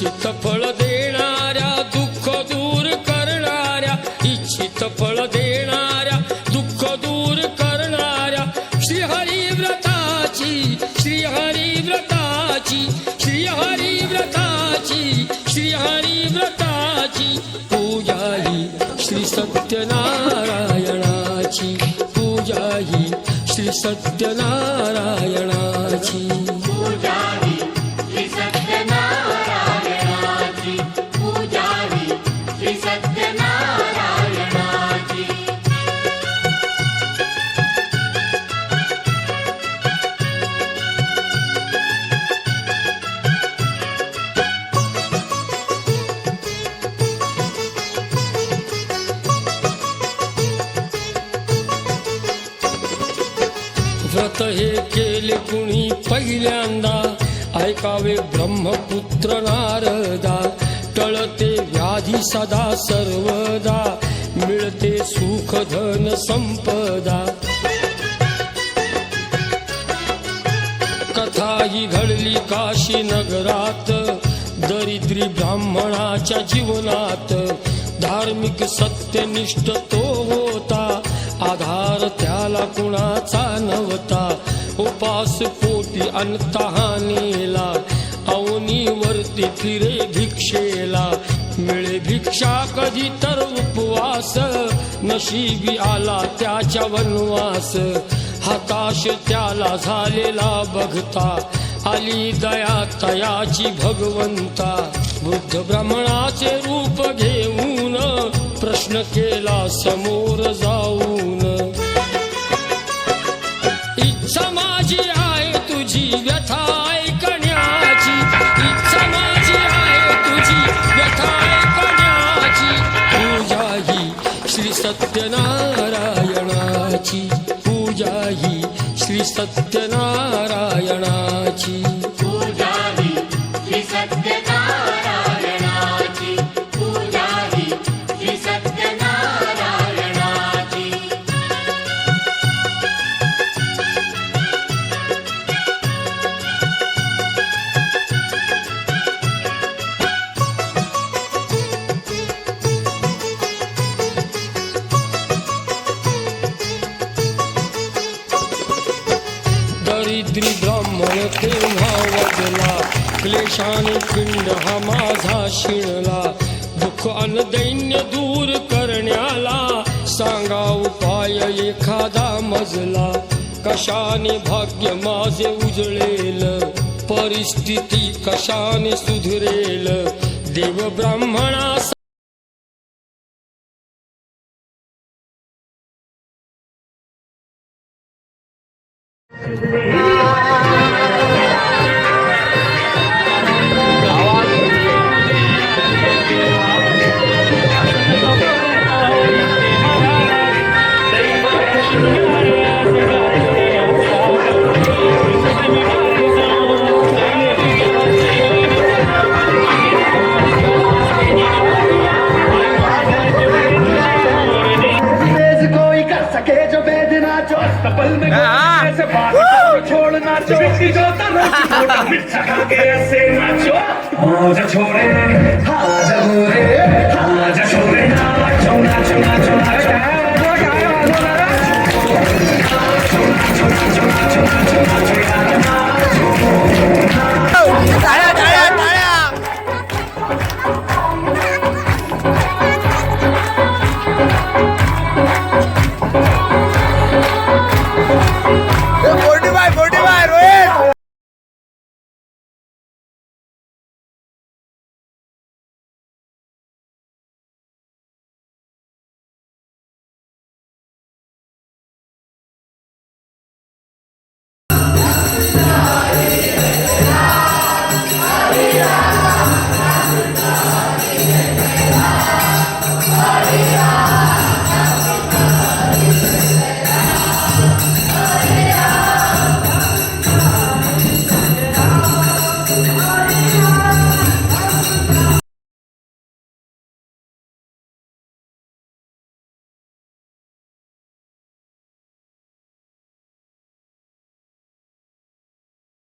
इच्छित फळ देणाऱ्या दुःख दूर करणाऱ्या इच्छित फळ देणाऱ्या दुःख दूर करणाऱ्या श्रीहरी व्रताची श्रीहरी व्रताची श्रीहरी व्रताची श्रीहरी व्रताची पूजा ही श्री सत्यनारायणाची पूजा ही श्री सत्यनारायणाची. पूजा हे केले कुणी पहिल्यांदा? ऐकावे ब्रह्मपुत्र नारदा. टळते व्याधी सदा सर्वदा. मिळते सुख धन संपदा. कथा ही घडली काशी नगरात दरिद्री ब्राह्मणाच्या जीवनात. धार्मिक सत्यनिष्ठ तो होता. आधार त्याला कुणाचा नव्हता. हो उपास पोटी अनतहानेला अवनीवरती फिरे भिक्षेला. मिळे भिक्षा कधी तर उपवास नशिबी आला त्याच्या वनवास. हताश त्याला झालेला बघता आली दया तयाची भगवंता. बुद्ध ब्राह्मणाचे रूप घेऊन प्रश्न केला समोर जाऊन. सत्यनारायणाची पूजा ही श्री सत्यनारायणा दरिद्री ब्राह्मण तेव्हा वजला क्लेशाने पिंड हा माझा शिणला दुःख अनदैन्य दूर करण्याला सांगा उपाय एखादा मजला. कशाने भाग्य माझे उजळेल? परिस्थिती कशाने सुधरेल? देव ब्राह्मणा तेज अस्तबल में घुटने से बात को छोड़ना जो मिट्टी जो तरह मिर्चा खा के ऐसे नाचो मौज छोड़े